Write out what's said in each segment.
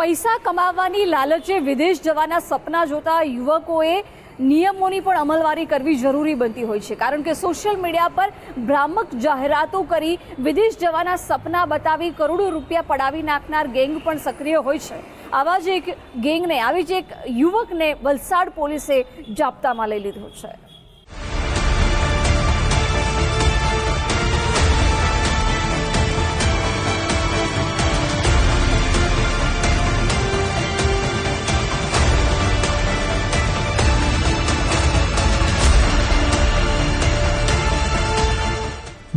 પૈસા કમાવાની લાલચે વિદેશ જવાના સપના જોતા યુવકોએ નિયમોની પણ અમલવારી કરવી જરૂરી બનતી હોય છે. કારણ કે સોશિયલ મીડિયા પર ભ્રામક જાહેરાતો કરી વિદેશ જવાના સપના બતાવી કરોડો રૂપિયા પડાવી નાખનાર ગેંગ પણ સક્રિય હોય છે. આવા જ એક ગેંગને, આવી જ એક યુવકને વલસાડ પોલીસે જાપ્તામાં લઈ લીધો છે.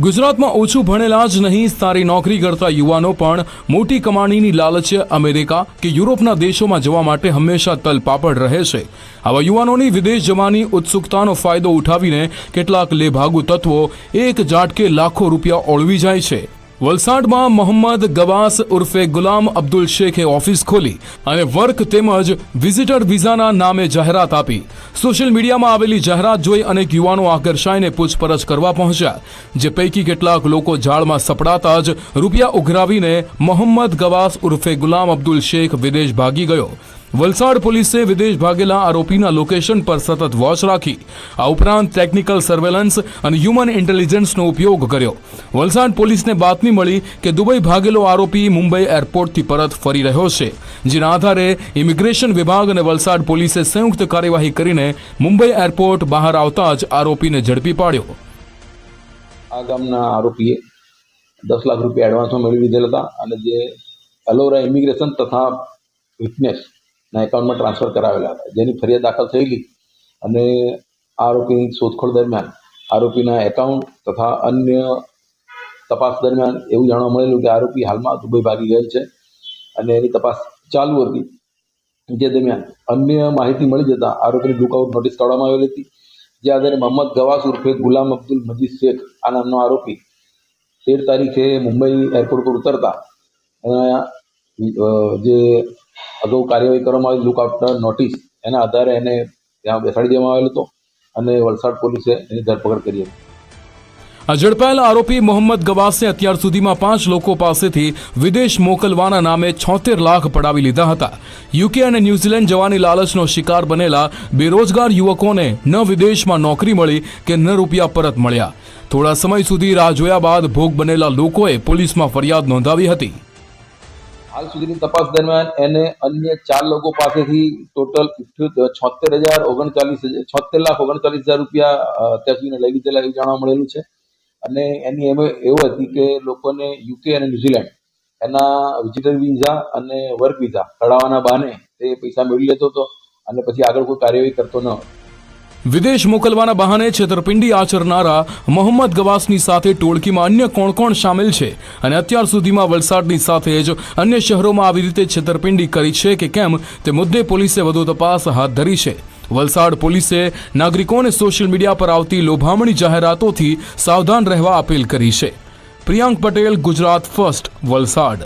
ગુજરાતમાં ઓછું ભણેલા જ નહીં, સારી નોકરી કરતા યુવાનો પણ મોટી કમાણીની લાલચે અમેરિકા કે યુરોપના દેશોમાં જવા માટે હંમેશા તલપાપડ રહે છે. આવા યુવાનોની વિદેશ જવાની ઉત્સુકતાનો ફાયદો ઉઠાવીને કેટલાક લેભાગુ તત્વો એક ઝાટકે લાખો રૂપિયા ઓળવી જાય છે. વલસાડમાં મોહમ્મદ ગવાસ ઉર્ફે ગુલામ અબ્દુલ શેખે ઓફિસ ખોલી અને વર્ક તેમજ વિઝિટર વિઝાના નામે જાહેરાત આપી. સોશિયલ મીડિયામાં આવેલી જાહેરાત જોઈ અનેક યુવાનો આકર્ષાઈને પૂછપરછ કરવા પહોંચ્યા, જે પૈકી કેટલાક લોકો જાળમાં સપડાતા જ રૂપિયા ઉઘરાવીને મોહમ્મદ ગવાસ ઉર્ફે ગુલામ અબ્દુલ શેખ વિદેશ ભાગી ગયો. વલસાડ પોલીસે વિદેશ ભાગેલા આરોપીના લોકેશન પર સતત વોચ રાખી. આ ઉપરાંત ટેકનિકલ સર્વેલન્સ અને હ્યુમન ઇન્ટેલિજન્સનો ઉપયોગ કર્યો. વલસાડ પોલીસને બાતમી મળી કે દુબઈ ભાગેલો આરોપી મુંબઈ એરપોર્ટથી પરત ફરી રહ્યો છે. જેના આધારે ઇમિગ્રેશન વિભાગ અને વલસાડ પોલીસે સંયુક્ત કાર્યવાહી કરીને મુંબઈ એરપોર્ટ બહાર આવતા જ આરોપીને ઝડપી પાડ્યો. આ ગામના આરોપીએ દસ લાખ રૂપિયા એડવાન્સમાં મેળવી લીધેલ હતા અને જે અલોરા ઇમિગ્રેશન તથા વિટનેસના એકાઉન્ટમાં ટ્રાન્સફર કરાવેલા હતા. જેની ફરિયાદ દાખલ થયેલી અને આરોપીની શોધખોળ દરમિયાન આરોપીના એકાઉન્ટ તથા અન્ય તપાસ દરમિયાન એવું જાણવા મળેલું કે આરોપી હાલમાં દુબઈ ભાગી ગયેલ છે અને એની તપાસ ચાલુ હતી. જે દરમિયાન અન્ય માહિતી મળી જતાં આરોપીની લુકઆઉટ નોટિસ કાઢવામાં આવેલી હતી. જે આધારે મોહમ્મદ ગવાસ ઉર્ફે ગુલામ અબ્દુલ મજીદ શેખ આ નામનો આરોપી તેર તારીખે મુંબઈ એરપોર્ટ પર ઉતરતા. એના જે અગાઉ કાર્યવાહી કરવામાં આવી લુક આફ્ટર નોટિસ એના આધારે એને ત્યાં બેસાડી દેવામાં આવેલો હતો અને વલસાડ પોલીસે એની ધરપકડ કરી હતી. આ ઝડપાયેલા આરોપી મોહમ્મદ ગવાસે અત્યાર સુધીમાં પાંચ લોકો પાસેથી વિદેશ મોકલવાના નામે છોતેર લાખ પડાવી લીધા હતા. યુકે અને ન્યૂઝીલેન્ડ જવાની લાલચનો શિકાર બનેલા બેરોજગાર યુવકોને ન વિદેશમાં નોકરી મળી કે ન રૂપિયા પરત મળ્યા. થોડા સમય સુધી રાહ જોયા બાદ ભોગ બનેલા લોકોએ પોલીસમાં ફરિયાદ નોંધાવી હતી. હાલ સુધીની તપાસ દરમિયાન એને અન્ય ચાર લોકો પાસેથી ટોટલ છોતેર હજાર ઓગણચાલીસ છોતેર લાખ ઓગણચાલીસ હજાર રૂપિયા અત્યાર લઈ લીધેલા એવું જાણવા મળેલું છે. અને એની એમ, એવું હતી કે લોકોને યુકે અને ન્યુઝીલેન્ડ એના વિઝિટર વિઝા અને વર્ક વિઝા કઢાવવાના બહાને તે પૈસા મેળવી લેતો હતો અને પછી આગળ કોઈ કાર્યવાહી કરતો ન હતો. વિદેશ મોકલવાના બહાને છેતરપિંડી આચરનારા મોહમ્મદ ગવાસની સાથે ટોળકીમાં અન્ય કોણ કોણ સામેલ છે? અને અત્યાર સુધીમાં વલસાડની સાથે જ અન્ય શહેરોમાં આવી રીતે છેતરપિંડી કરી છે કે કેમ? તે મુદ્દે પોલીસે વધુ તપાસ હાથ ધરી છે. વલસાડ પોલીસે નાગરિકોને સોશિયલ મીડિયા પર આવતી લોભામણી જાહેરાતોથી સાવધાન રહેવા અપીલ કરી છે. પ્રિયાંક પટેલ, ગુજરાત ફર્સ્ટ, વલસાડ.